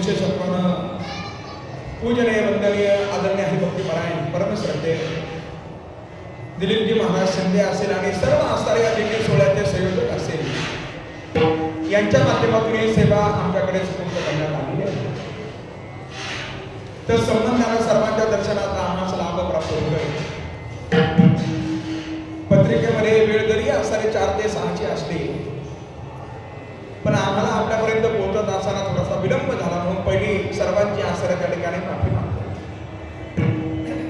विशेषत्वानं पूजनीय वंदनीय आदरणीय हरिभक्तीपरायण परमश्रद्धे दिलीपजी महाराज शिंदे असेल आणि सर्व असणारे या दिंडी सोहळ्याचे संयोजक असेल यांच्या माध्यमातून ही सेवा आमच्याकडे सुपूर्द करण्यात आली आहे तर संबंधानं सर्वांच्या पहिली सर्वांची आसरा त्या ठिकाणी माफी मागतो.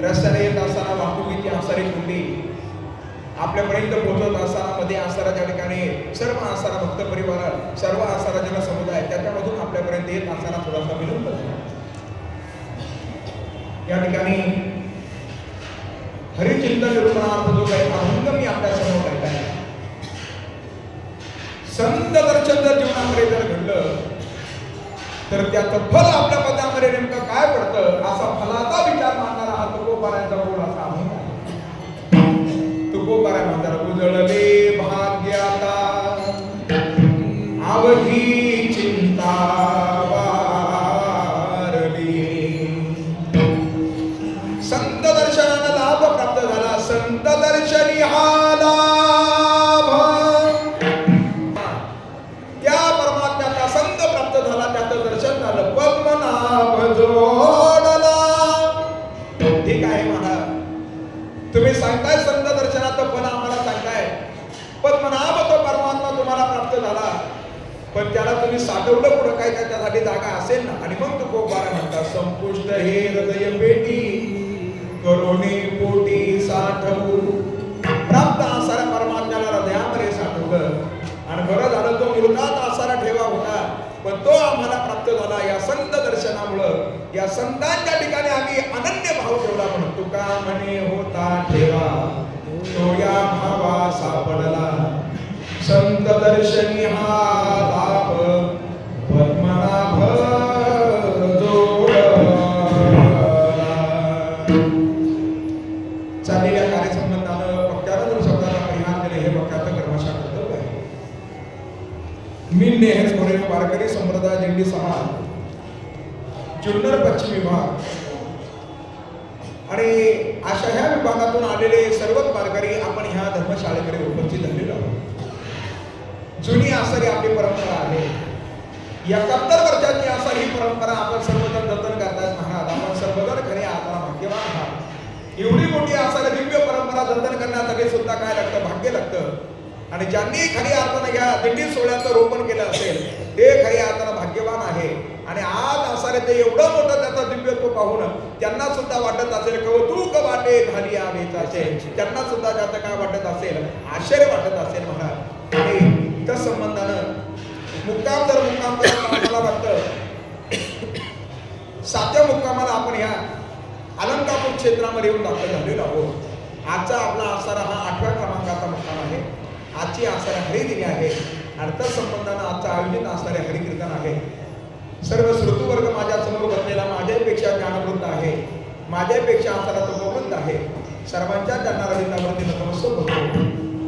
रस्त्याने येत असताना वाहतुकीची आसारी कुंडी आपल्यापर्यंत पोहोचत असताना मध्ये आसारा त्या ठिकाणी सर्व आसारा भक्त परिवार सर्व आसारा जन समुदाय त्याच्यामधून आपल्यापर्यंत येत असताना थोडासा विलंब या ठिकाणी हरिचिंतन निर्माणार्थ जो काही अभंग मी आपल्यासमोर लिहिला आहे संत दर्शन जर जीवनामध्ये जर घडलं तर त्याचं फल आपल्या पदामध्ये नेमकं काय पडतं असा फलाचा विचार मानणारा हा तुकोबारायचा बोल असा अभंग आहे. तुकोबाराय म्हणतात उजळले तुम्ही सांगताय संत दर्शनाचं फल आम्हाला सांगताय. पण म्हणाब तो परमात्मा तुम्हाला प्राप्त झाला. पण त्याला तुम्ही साठवलं पुढं काय काय त्यासाठी जागा असेल ना? आणि मग तो गोपारा म्हणतात संपुष्ट हे हृदय पेटी करोने पोटी साठवू. प्राप्त असाऱ्या परमात्म्याला या संतांच्या ठिकाणी आम्ही अनन्य भाव ठेवला म्हणून तुका म्हणे होता ठेवा? तो या भावा सापडला. संत दर्शनी हा विभाग आणि अशा ह्या विभागातून आलेले सर्वच वारकरी आपण ह्या धर्मशाळेकडे उपस्थित झालेलो आहोत. जुनी आसारी आपली परंपरा आहे. एकाहत्तर वर्षाची आसारी ही परंपरा आपण सर्वजण जतन करतायत महाराज. आपण सर्वजण खरे आता भाग्यवान आहात. एवढी मोठी आसारी दिव्य परंपरा जतन करण्यासाठी सुद्धा काय लागतं? भाग्य लागतं. आणि ज्यांनी खरी अर्थानं या दिंडी सोहळ्याचं रोपण केलं असेल ते खरी अर्थानं भाग्यवान आहे. आणि आज ते एवढं मोठं त्याचा दिव्यत्व पाहून त्यांना सुद्धा वाटत असेल कौतुक वाटे झाली आवेच असेल त्यांना सुद्धा त्याचं काय वाटत असेल आश्चर्य वाटत असेल म्हणा आणि त्या संबंधानं मुक्काम जर मुक्काम जर वाटतं. सातव्या मुक्कामाला आपण ह्या अलंकापूर क्षेत्रामध्ये येऊन दाखल झालेलो आहोत. आजचा आपला आसारा हा आठव्या क्रमांकाचा मुक्काम आहे. आजची आसारा हरिदिनी आहे. अर्थसंबंधानं आजचं आयोजित असणारे हरिकीर्तन आहे. सर्व माझ्यापेक्षा ज्ञानवृंद आहे. माझ्यापेक्षा आपल्याला तो गोवृद्ध आहे. सर्वांच्या चरणारविंदावरती नतमस्तक होतो.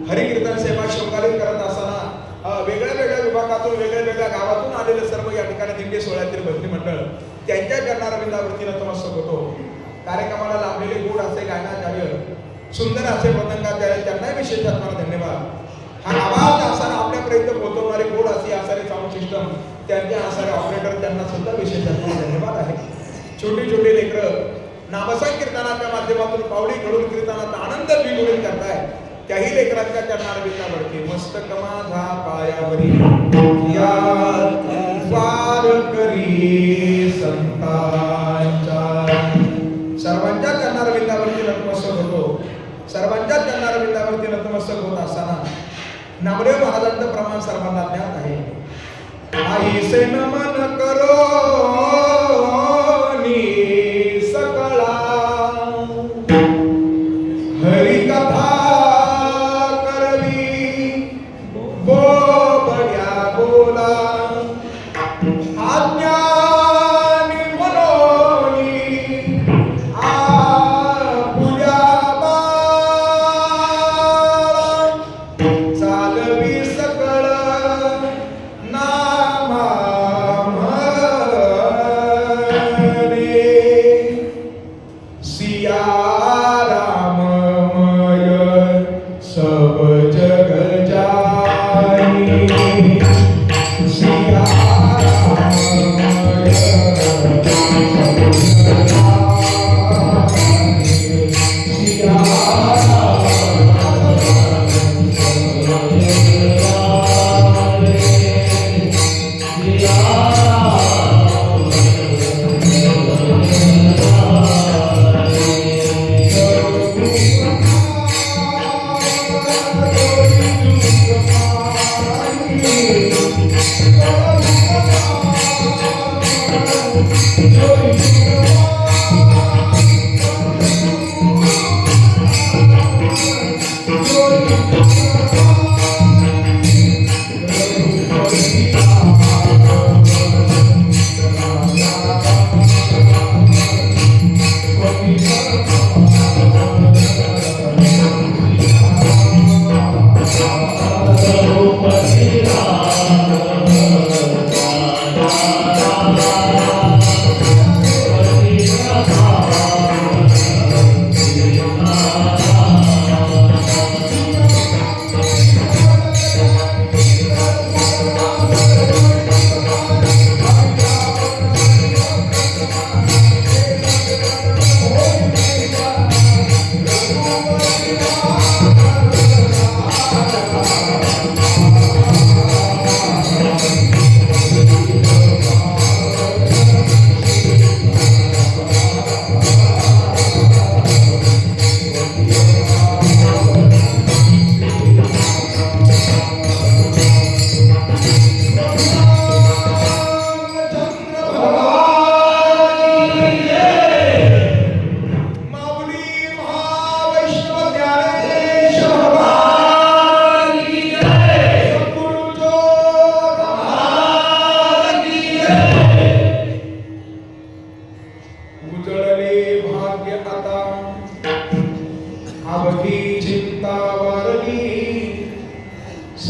हरिकीर्तन सेवा शोकालीन करत असताना वेगळ्या वेगळ्या विभागातून वेगळ्या वेगळ्या गावातून आलेले सर्व या ठिकाणी दिंडी सोहळ्यातील भक्ती मंडळ त्यांच्या चरणारविंदावरती नतमस्तक होतो. कार्यक्रमाला लाभलेले गोड असे गायनाचार्य सुंदर असे पतंगाचार्य त्यांनाही विशेष आत्माला धन्यवाद. हा आवाज असताना आपल्यापर्यंत पोहोचवणारे गोड असे असारे साऊंड सिस्टम त्यांचे असारे ऑपरेटर त्यांना सुद्धा विशेष धन्यवाद आहे. छोटी छोटी लेकरं नामसंकीर्तनाच्या माध्यमातून पावली घडून कीर्तनाचा आनंद द्विगुणित करताय. त्याही लेकरांच्या चरणारविंदावरती मस्त कमाधा पायावरी. या करी संतांच्या. सर्वांच्या चरणारविंदावरती नतमस्तक होतो. सर्वांच्या चरणारविंदावरती नतमस्तक होत असताना नामदेव महाराजांचं प्रमाण सर्वांना ज्ञात आहे. आई से नमन करो.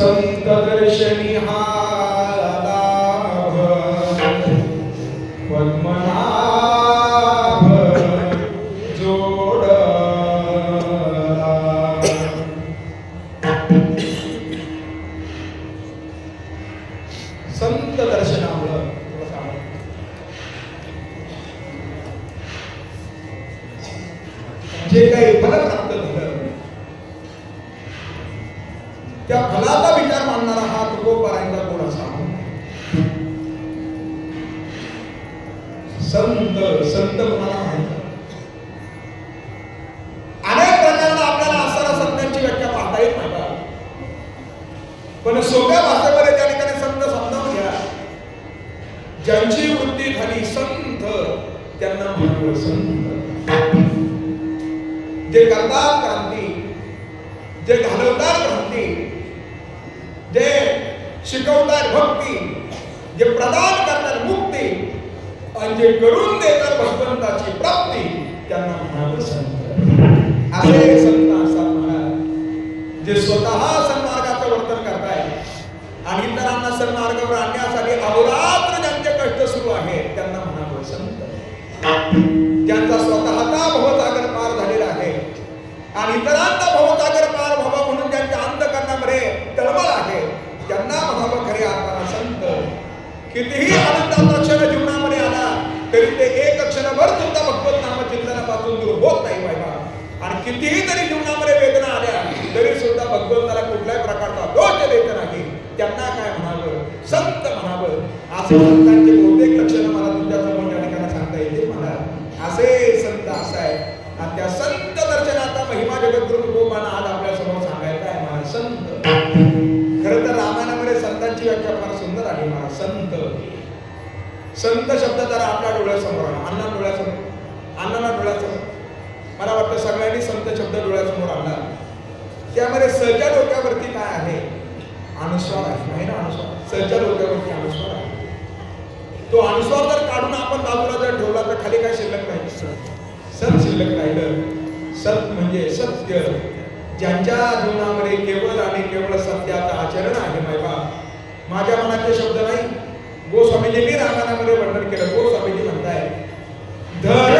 संत दर्शनी हा लाभ पद्मनाभ जोडला. संत दर्शनामुळं जे काही फल संत संत कोणाला अनेक प्रकारला आपल्याला असणारा संतांची व्याख्या पाहता येत नाही. पण सोप्या भाषेमध्ये त्या ठिकाणी संत समजावून घ्या. ज्यांची वृत्ती झाली संत त्यांना म्हणतो संत. जे करतात क्रांती जे घालवतात क्रांती जे शिकवतात भक्ती जे प्रदान करतात आणि जे करून देतात भगवंताची प्राप्ती. त्यांना म्हणावं संत असे संत असतात महाराज जे स्वतः सन्मार्गाचं वर्तन करतायत आणि इतरांना सन्मार्गावर आणण्यासाठी अहोरात्र ज्यांचे कष्ट सुरू आहेत त्यांना म्हणावं संत ज्यांचा स्वतःचा भवसागर पार झालेला आहे आणि इतरांचा भवसागर पार व्हावा म्हणून ज्यांच्या अंतकरणामध्ये तळमळ आहे त्यांना म्हणावं खरे आता संत कितीही आनंदाचा क्षण तरी ते एक क्षणभर सुद्धा भगवत नाम चिंतनापासून दूर होत नाही बाबा आणि कितीही तरी जीवनामध्ये वेदना आल्या तरी सुद्धा भगवंताला कुठल्याही प्रकारचा दोष देत नाही. त्यांना काय म्हणावं? संत म्हणावं. असे संतांचे बहुतेक लक्षणं मला तुमच्यासमोर त्या ठिकाणी सांगता येते मला असे संत असं आहे आणि त्या संत दर्शनाचा महिमा जगद्गुरु तुकोबांना आज आपल्यासमोर सांगायचा आहे मला संत. खरं तर रामायणामध्ये संतांची व्याख्या फार सुंदर आहे मला संत. संत शब्द जरा डोळ्यासमोर आला अण्णा डोळ्यासमोर. अण्णाला डोळ्यासमोर. मला वाटतं सगळ्यांनी संत शब्द डोळ्यासमोर आणला. त्यामध्ये सहच्या डोक्यावरती काय आहे? अनुस्वार आहे. आहे ना अनुस्वार? सहच्या डोक्यावरती अनुस्वार आहे. तो अनुस्वार जर काढून आपण बाजूला जर ठेवला तर खाली काय शिल्लक नाही सत. शिल्लक राहिलं. सत म्हणजे सत्य. ज्यांच्या जीवनामध्ये केवळ आणि केवळ सत्याचं आचरण आहे मायबा माझ्या मनाचे शब्द नाही. गोस्वामीने मी रामानामध्ये वर्णन केलं. गोस्वामीने Good.